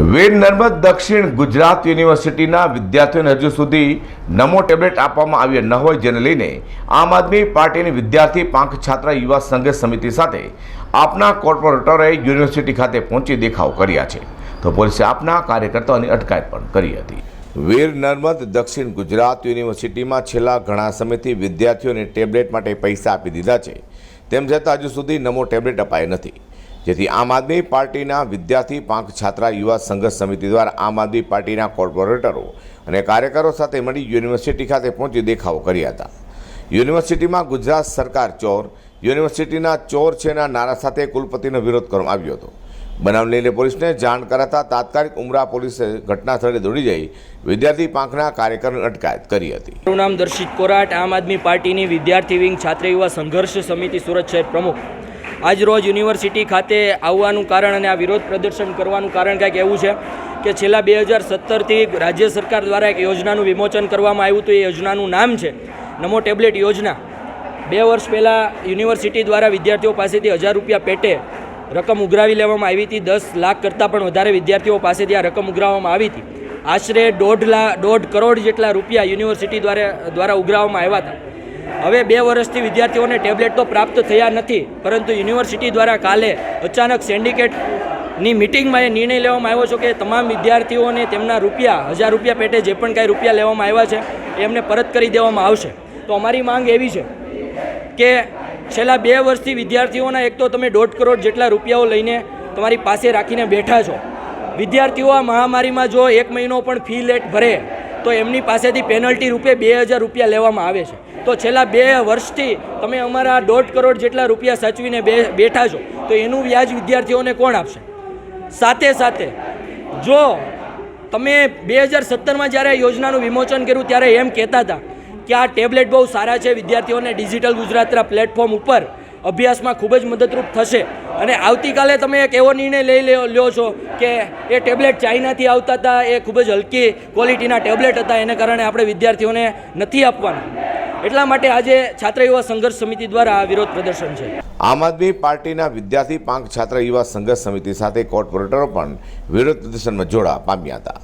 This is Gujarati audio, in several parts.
વીર નર્મદ દક્ષિણ ગુજરાત યુનિવર્સિટીના વિદ્યાર્થીઓને હજુ સુધી નમો ટેબ્લેટ આપવામાં આવ્યા ન હોય જેને લઈને આમ આદમી પાર્ટીની વિદ્યાર્થી પાંખ છાત્રા યુવા સંઘ સમિતિ સાથે આપના કોર્પોરેટરોએ યુનિવર્સિટી ખાતે પહોંચી દેખાવ કર્યા છે. તો પોલીસે આપના કાર્યકર્તાઓની અટકાયત પણ કરી હતી. વીર નર્મદ દક્ષિણ ગુજરાત યુનિવર્સિટીમાં છેલ્લા ઘણા સમયથી વિદ્યાર્થીઓને ટેબ્લેટ માટે પૈસા આપી દીધા છે. તેમ છતાં હજુ સુધી નમો ટેબ્લેટ અપાયા નથી. જેથી આમ આદમી પાર્ટીના વિદ્યાર્થી પાંખ છાત્રા યુવા સંઘર્ષ સમિતિ દ્વારા આમ આદમી પાર્ટીના કોર્પોરેટરો અને કાર્યકરો સાથે મળી યુનિવર્સિટી ખાતે પહોંચી દેખાવો કર્યા હતા. યુનિવર્સિટીમાં ગુજરાત સરકાર ચોર, યુનિવર્સિટીના ચોર છેના નારા સાથે કુલપતિનો વિરોધ કરવામાં આવ્યો હતો. બનાવ લઈને પોલીસને જાણ કરાતા તાત્કાલિક ઉમરા પોલીસે ઘટના સ્થળે દોડી જઈ વિદ્યાર્થી પાંખના કાર્યકરોની અટકાયત કરી હતી. મારું નામ દર્શિત કોરાટ, આમ આદમી પાર્ટીની વિદ્યાર્થી વિંગ છાત્ર યુવા સંઘર્ષ સમિતિ સુરત શહેર પ્રમુખ. આજ રોજ યુનિવર્સિટી ખાતે આવવાનું કારણ અને આ વિરોધ પ્રદર્શન કરવાનું કારણ કંઈક એવું છે કે છેલ્લા બે હજાર સત્તરથી રાજ્ય સરકાર દ્વારા એક યોજનાનું વિમોચન કરવામાં આવ્યું હતું. એ યોજનાનું નામ છે નમો ટેબ્લેટ યોજના. બે વર્ષ પહેલાં યુનિવર્સિટી દ્વારા વિદ્યાર્થીઓ પાસેથી હજાર રૂપિયા પેટે રકમ ઉઘરાવી લેવામાં આવી હતી. દસ લાખ કરતાં પણ વધારે વિદ્યાર્થીઓ પાસેથી આ રકમ ઉઘરાવવામાં આવી હતી. આશરે દોઢ લાખ દોઢ કરોડ જેટલા રૂપિયા યુનિવર્સિટી દ્વારા દ્વારા ઉઘરાવવામાં આવ્યા હતા. હવે બે વર્ષથી વિદ્યાર્થીઓને ટેબ્લેટ તો પ્રાપ્ત થયા નથી, પરંતુ યુનિવર્સિટી દ્વારા કાલે અચાનક સિન્ડિકેટની મિટિંગમાં એ નિર્ણય લેવામાં આવ્યો છે કે તમામ વિદ્યાર્થીઓને તેમના રૂપિયા, હજાર રૂપિયા પેટે જે પણ કાંઈ રૂપિયા લેવામાં આવ્યા છે એમને પરત કરી દેવામાં આવશે. તો અમારી માંગ એવી છે કે છેલ્લા બે વર્ષથી વિદ્યાર્થીઓના એક તો તમે દોઢ કરોડ જેટલા રૂપિયાઓ લઈને તમારી પાસે રાખીને બેઠા છો. વિદ્યાર્થીઓ આ મહામારીમાં જો એક મહિનો પણ ફી લેટ ભરે તો એમની પાસેથી પેનલ્ટી રૂપે બે હજાર રૂપિયા લેવામાં આવે છે. તો છેલ્લા બે વર્ષથી તમે અમારા દોઢ કરોડ જેટલા રૂપિયા સાચવીને બે બેઠા છો, તો એનું વ્યાજ વિદ્યાર્થીઓને કોણ આપશે? સાથે સાથે જો તમે બે હજાર સત્તરમાં જ્યારે યોજનાનું વિમોચન કર્યું ત્યારે એમ કહેતા હતા કે આ ટેબ્લેટ બહુ સારા છે વિદ્યાર્થીઓને ડિજિટલ ગુજરાતના પ્લેટફોર્મ ઉપર અભ્યાસમાં ખૂબ જ મદદરૂપ થશે. અને આવતીકાલે તમે એક એવો નિર્ણય લઈ લ્યો છો કે એ ટેબ્લેટ ચાઇનાથી આવતા હતા, એ ખૂબ જ હલકી ક્વોલિટીના ટેબ્લેટ હતા, એને કારણે આપણે વિદ્યાર્થીઓને નથી આપવાના. એટલા માટે આજે છાત્ર યુવા સંઘર્ષ સમિતિ દ્વારા આ વિરોધ પ્રદર્શન છે. આમ આદમી પાર્ટીના વિદ્યાર્થી પાંખ છાત્ર યુવા સંઘર્ષ સમિતિ સાથે કોર્પોરેટરો પણ વિરોધ પ્રદર્શનમાં જોડા પામ્યા હતા.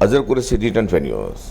Azhar Qureshi return news.